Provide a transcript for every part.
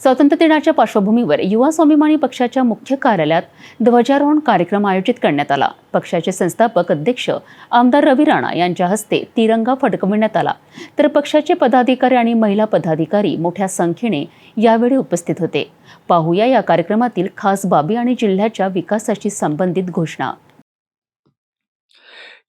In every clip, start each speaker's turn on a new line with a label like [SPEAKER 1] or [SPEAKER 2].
[SPEAKER 1] स्वातंत्र्य दिनाच्या पार्श्वभूमीवर युवा स्वाभिमानी पक्षाच्या मुख्य कार्यालयात ध्वजारोहण कार्यक्रम आयोजित करण्यात आला. पक्षाचे संस्थापक अध्यक्ष आमदार रवी राणा यांच्या हस्ते तिरंगा फडकविण्यात आला. तर पक्षाचे पदाधिकारी आणि महिला पदाधिकारी मोठ्या संख्येने यावेळी उपस्थित होते. पाहूया या कार्यक्रमातील खास बाबी आणि जिल्ह्याच्या विकासाशी संबंधित घोषणा.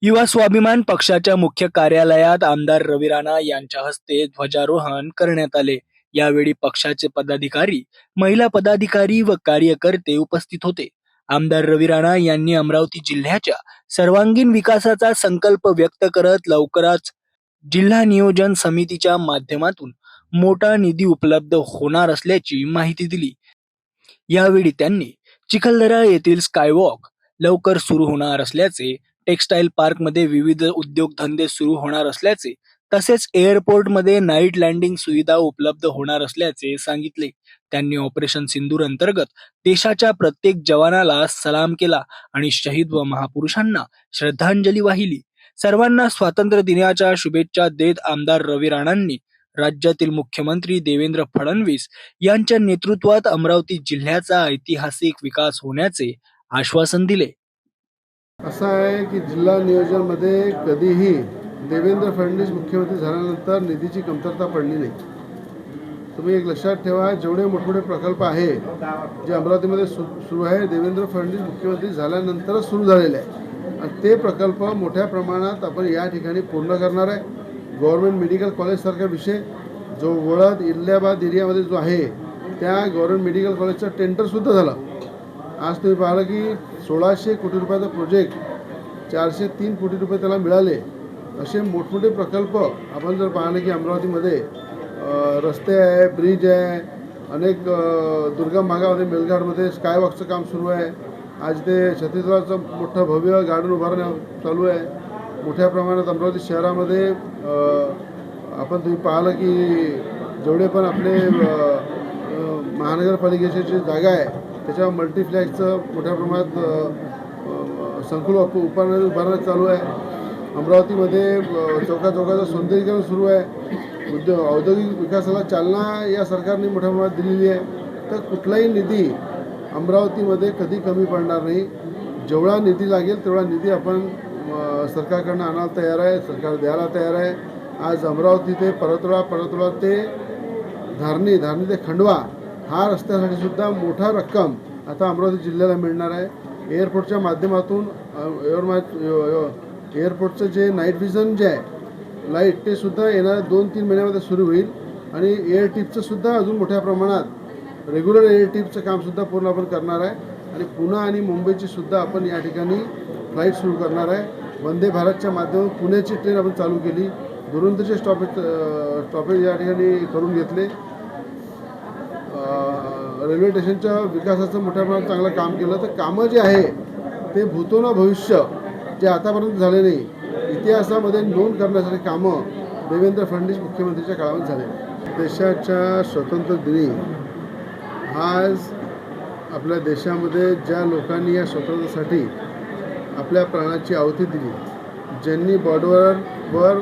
[SPEAKER 2] युवा स्वाभिमान पक्षाच्या मुख्य कार्यालयात आमदार रवी राणा यांच्या हस्ते ध्वजारोहण करण्यात आले. यावेळी पक्षाचे पदाधिकारी महिला पदाधिकारी व कार्यकर्ते उपस्थित होते. आमदार रवी राणा यांनी अमरावती जिल्ह्याच्या सर्वांगीण विकासाचा संकल्प व्यक्त करत लवकरच जिल्हा नियोजन समितीच्या माध्यमातून मोठा निधी उपलब्ध होणार असल्याची माहिती दिली. यावेळी त्यांनी चिखलदरा येथील स्कायवॉक लवकर सुरू होणार असल्याचे टेक्स्टाईल पार्कमध्ये विविध उद्योगधंदे सुरू होणार असल्याचे तसेच एअरपोर्टमध्ये नाईट लँडिंग सुविधा उपलब्ध होणार असल्याचे सांगितले. त्यांनी ऑपरेशन सिंदूर अंतर्गत देशाच्या प्रत्येक जवानाला सलाम केला आणि शहीद व महापुरुषांना श्रद्धांजली वाहिली. सर्वांना स्वातंत्र्य दिनाच्या शुभेच्छा देत आमदार रवी राणांनी राज्यातील मुख्यमंत्री देवेंद्र फडणवीस यांच्या नेतृत्वात अमरावती जिल्ह्याचा ऐतिहासिक विकास होण्याचे आश्वासन दिले.
[SPEAKER 3] असं आहे की जिल्हा नियोजनमध्ये कधीही देवेंद्र फडणवीस मुख्यमंत्री झाल्यानंतर निधीची कमतरता पडली नाही. तुम्ही एक लक्षात ठेवा जेवढे मोठमोठे प्रकल्प आहे जे अमरावतीमध्ये सु सुरू आहे देवेंद्र फडणवीस मुख्यमंत्री झाल्यानंतरच सुरू झालेले आहे. आणि ते प्रकल्प मोठ्या प्रमाणात आपण या ठिकाणी पूर्ण करणार आहे. गव्हर्मेंट मेडिकल कॉलेजसारखा विषय जो वळद इल्ल्याबाद एरियामध्ये जो आहे त्या गव्हर्मेंट मेडिकल कॉलेजचं टेंडरसुद्धा झालं. आज तुम्ही पाहिलं की सोळाशे कोटी रुपयाचा प्रोजेक्ट चारशे तीन कोटी रुपये त्याला मिळाले. असे मोठमोठे प्रकल्प आपण जर पाहिले की अमरावतीमध्ये रस्ते आहे ब्रिज आहे अनेक दुर्गम भागामध्ये मेलघाटमध्ये स्कायवॉकचं काम सुरू आहे. आज ते छत्तीसगडचं मोठं भव्य गार्डन उभारणं चालू आहे. मोठ्या प्रमाणात अमरावती शहरामध्ये आपण तुम्ही पाहिलं की जेवढे पण आपले महानगरपालिकेची जी जागा आहे त्याच्यावर मल्टीफ्लॅक्सचं मोठ्या प्रमाणात संकुल उप उभारण्याचं उभारण्यात चालू आहे. अमरावतीमध्ये चौका चौकाचं सौंदर्यीकरण सुरू आहे. उद्योग औद्योगिक विकासाला चालना या सरकारने मोठ्या प्रमाणात दिलेली आहे. तर कुठलाही निधी अमरावतीमध्ये कधी कमी पडणार नाही. जेवढा निधी लागेल तेवढा निधी आपण सरकारकडनं आणायला तयार आहे सरकार द्यायला तयार आहे. आज अमरावती ते परतोळा परतोळा ते धारणी धारणी ते खंडवा हा रस्त्यासाठी सुद्धा मोठा रक्कम आता अमरावती जिल्ह्याला मिळणार आहे. एअरपोर्टच्या माध्यमातून एअर एअरपोर्टचं जे नाईट विजन जे आहे लाइट ते सुद्धा येणाऱ्या दोन तीन महिन्यामध्ये सुरू होईल. आणि एअर टिपचं सुद्धा अजून मोठ्या प्रमाणात रेग्युलर एअर टिपचं कामसुद्धा पूर्ण आपण करणार आहे. आणि पुणे आणि मुंबईची सुद्धा आपण या ठिकाणी फ्लाईट सुरू करणार आहे. वंदे भारतच्या माध्यमातून पुण्याची ट्रेन आपण चालू केली. दुरंतचे स्टॉपेज स्टॉपेज या ठिकाणी करून घेतले. रेल्वे स्टेशनच्या विकासाचं मोठ्या प्रमाणात चांगलं काम केलं. तर कामं जे आहे ते भूतोना भविष्य. जे आतापर्यंत झाले नाही इतिहासामध्ये नोंद करण्यासाठी कामं देवेंद्र फडणवीस मुख्यमंत्रीच्या काळामध्ये झाले. देशाच्या स्वतंत्र दिनी आज आपल्या देशामध्ये ज्या लोकांनी या स्वातंत्र्यासाठी आपल्या प्राणाची आहुती दिली ज्यांनी बॉर्डरवर वर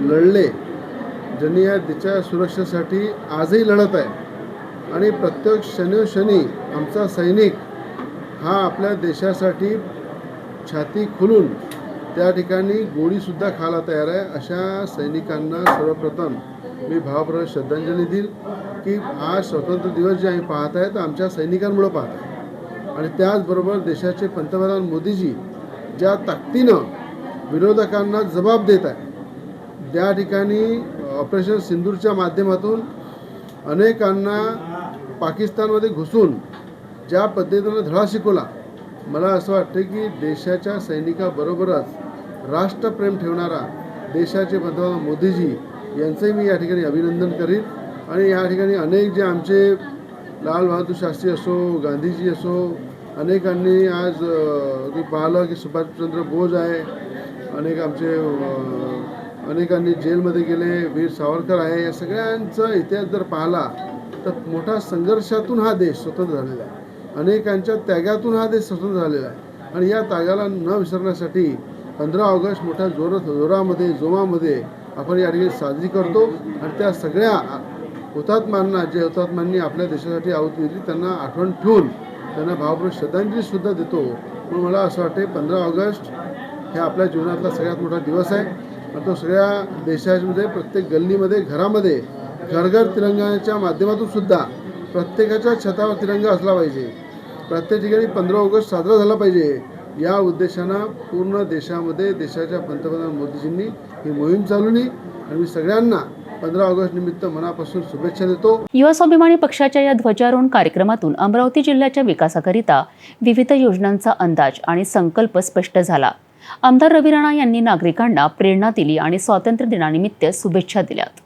[SPEAKER 3] लढले ज्यांनी या देशा सुरक्षेसाठी आजही लढत आहे आणि प्रत्येक शनिशनी आमचा सैनिक हा आपल्या देशासाठी छाती खुलून त्या ठिकाणी गोळीसुद्धा खायला तयार आहे. अशा सैनिकांना सर्वप्रथम मी भावपूर्ण श्रद्धांजली देईल की आज स्वतंत्र दिवस जे आम्ही पाहत आहे तर आमच्या सैनिकांमुळं पाहत आहे आणि त्याचबरोबर देशाचे पंतप्रधान मोदीजी ज्या ताकदीनं विरोधकांना जबाब देत आहे ज्या ठिकाणी ऑपरेशन सिंदूरच्या माध्यमातून अनेकांना पाकिस्तानमध्ये घुसून ज्या पद्धतीनं धडा शिकवला मला असं वाटतं की देशाच्या सैनिकाबरोबरच राष्ट्रप्रेम ठेवणारा देशाचे पंतप्रधान मोदीजी यांचंही मी या ठिकाणी अभिनंदन करीन. आणि या ठिकाणी अनेक जे आमचे लाल बहादूर शास्त्री असो गांधीजी असो अनेकांनी आज मी पाहिलं की सुभाषचंद्र बोस आहे. अनेक आमचे अनेकांनी जेलमध्ये गेले वीर सावरकर आहे. या सगळ्यांचा इतिहास जर पाहिला तर मोठा संघर्षातून हा देश स्वतंत्र झालेला आहे. अनेकांच्या त्यागातून हा देश स्वतंत्र झालेला आहे. आणि या त्यागाला न विसरण्यासाठी पंधरा ऑगस्ट मोठ्या जोर जोरामध्ये जोमामध्ये आपण या ठिकाणी साजरी करतो. आणि त्या सगळ्या हुतात्म्यांना जे हुतात्म्यांनी आपल्या देशासाठी आहुती दिली त्यांना आठवण ठेवून त्यांना भावपूर्ण श्रद्धांजलीसुद्धा देतो. पण मला असं वाटते पंधरा ऑगस्ट हे आपल्या जीवनातला सगळ्यात मोठा दिवस आहे. आणि तो सगळ्या देशामध्ये प्रत्येक गल्लीमध्ये घरामध्ये घरघर तिरंगाच्या माध्यमातून सुद्धा प्रत्येकाच्या छतावर तिरंगा असला पाहिजे. प्रत्येक ठिकाणी पंधरा ऑगस्ट साजरा झाला पाहिजे. या उद्देशानं पूर्ण देशामध्ये देशाच्या पंतप्रधान मोदीजींनी ही मोहीम चालवली आणि मी सगळ्यांना पंधरा ऑगस्ट निमित्त मनापासून शुभेच्छा देतो.
[SPEAKER 1] युवा स्वाभिमानी पक्षाच्या या ध्वजारोहण कार्यक्रमातून अमरावती जिल्ह्याच्या विकासाकरिता विविध योजनांचा अंदाज आणि संकल्प स्पष्ट झाला. आमदार रवी राणा यांनी नागरिकांना प्रेरणा दिली आणि स्वातंत्र्य दिनानिमित्त शुभेच्छा दिल्यात.